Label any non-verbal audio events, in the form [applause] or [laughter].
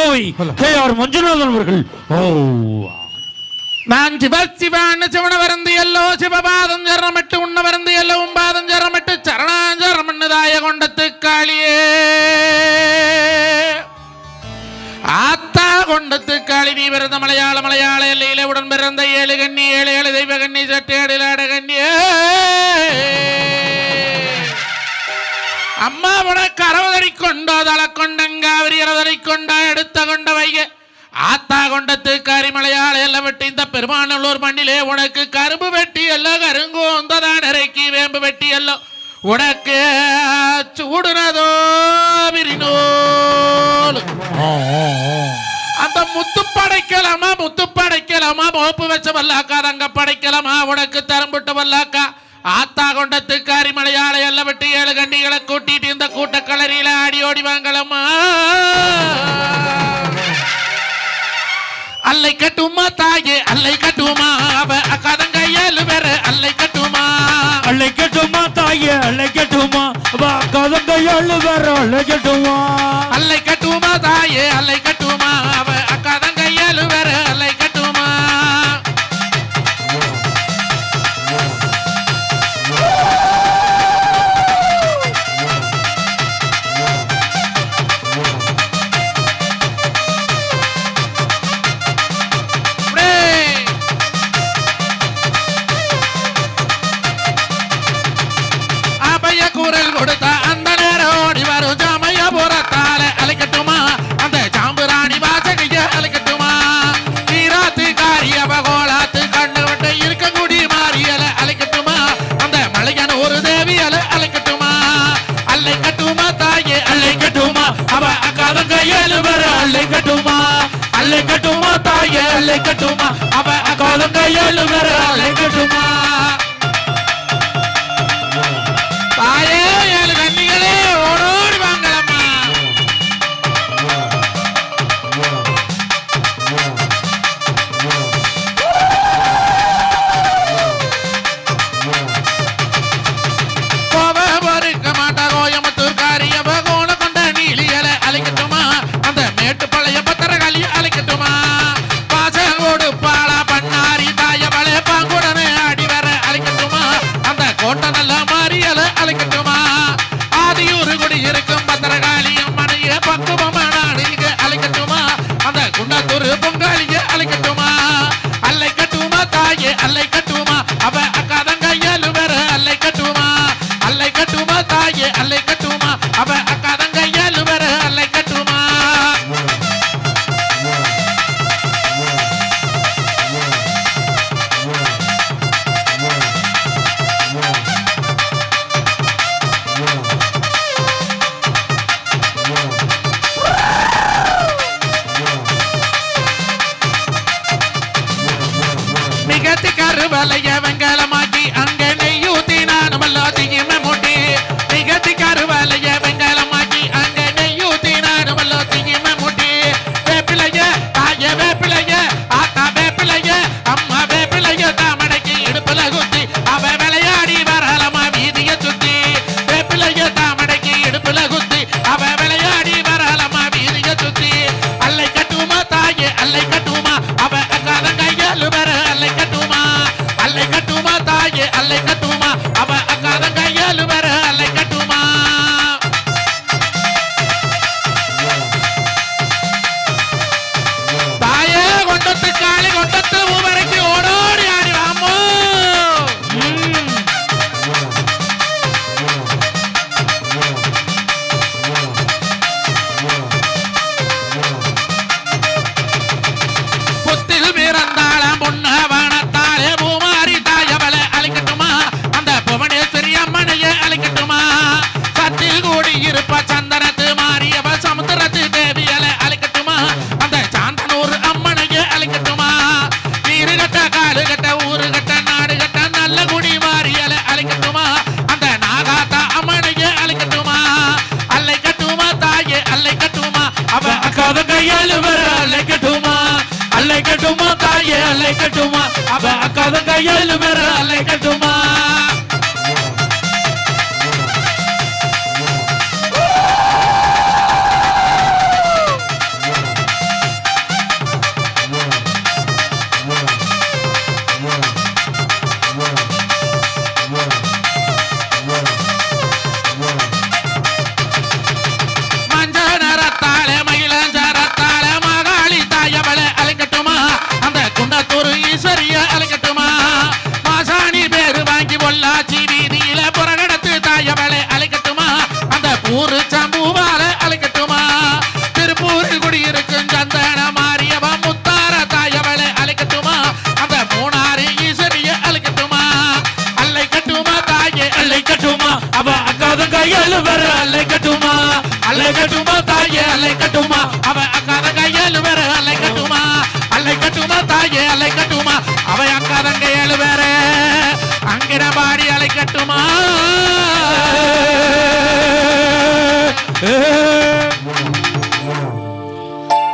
Kovai K R Manjunathan அவர்கள். ஓ. நான் சிவ சிவான்னு சிவன வருந்து yellow Sivapatham ஜரமிட்டு உண்ண வருந்து எல்லவும் பாதம் ஜரமிட்டு சரணாஞ்சரமண்ணுதாய கொண்டத்து காளியே ஆத்தா கொண்டத்து காளி நீ பிறந்த மலையாள மலையாள எல்லையிலே உடன் பிறந்த ஏழு கண்ணி ஏழு ஏழு தெய்வ கண்ணி உனக்கு கொண்ட வைக ஆத்தா கொண்டத்து எல்லாம் வெட்டி இந்த பெருமாநல்லூர் மண்ணிலே உனக்கு கரும்பு வெட்டி எல்லாம் கருங்கோந்ததான் இறக்கி வேம்பு வெட்டி எல்லாம் உனக்கு சூடுனதோ விரிநூல். அந்த முத்து படைக்கலாமா முத்து படைக்கலாமா மோப்பு வச்ச வல்லாக்கா ரங்க படைக்கலாமா உனக்கு தரம்புட்ட வல்லாக்கா? ஆத்தா கொண்டத்து காரிமலையாளை எல்லாம் விட்டு ஏழு கண்டிகளை கூட்டிட்டு இந்த ஓடி வாங்கலாமா? அல்லை கட்டுமா தாயே அல்லை கட்டுமா? அவ அக்காதங்க ஏழு பேரு அல்லை கட்டுமா? அழைக்கட்டுமா தாயே அழைக்கட்டுமா வா கதங்க ஏழு வேற அழைக்கட்டுமா அல்லை கட்டுமா தாயே அல்லை அழகான ஒரு தேவி தேவியல அழைக்கட்டுமா அல்லை கட்டுமா தாயே அல்லை கட்டுமா? அவ அக்காதங்க ஏழு வர அல்லை கட்டுமா? அல்லை கட்டுமா தாயே அல்லை கட்டுமா? அவ அந்த அவ அக்காதங்க வர அலைக்கட்டுமா அலைக்கட்டுமா தாயே அலைக்கட்டுமா அவ அக்காத கையால் வர அலைக்கட்டுமா பூவால அழைக்கட்டுமா? திருப்பூரில் குடியிருக்கும் சந்தன மாரியவ முத்தார தாயவளை அழைக்கட்டுமா? அந்த மூணாறு ஈசனிய அழைக்கட்டுமா? அல்லை கட்டுமா தாயே அல்லை கட்டுமா? அவ அக்காத கையால் வர அல்லை கட்டுமா? அல்லை கட்டுமா தாயே அல்லை கட்டுமா? அவ அக்காத கையால் வர அல்லை கட்டுமா? அல்லை கட்டுமா தாயே அல்லை கட்டுமா? அவ அக்காத கையால் வேற அங்கிடபாடி Yeah. [laughs]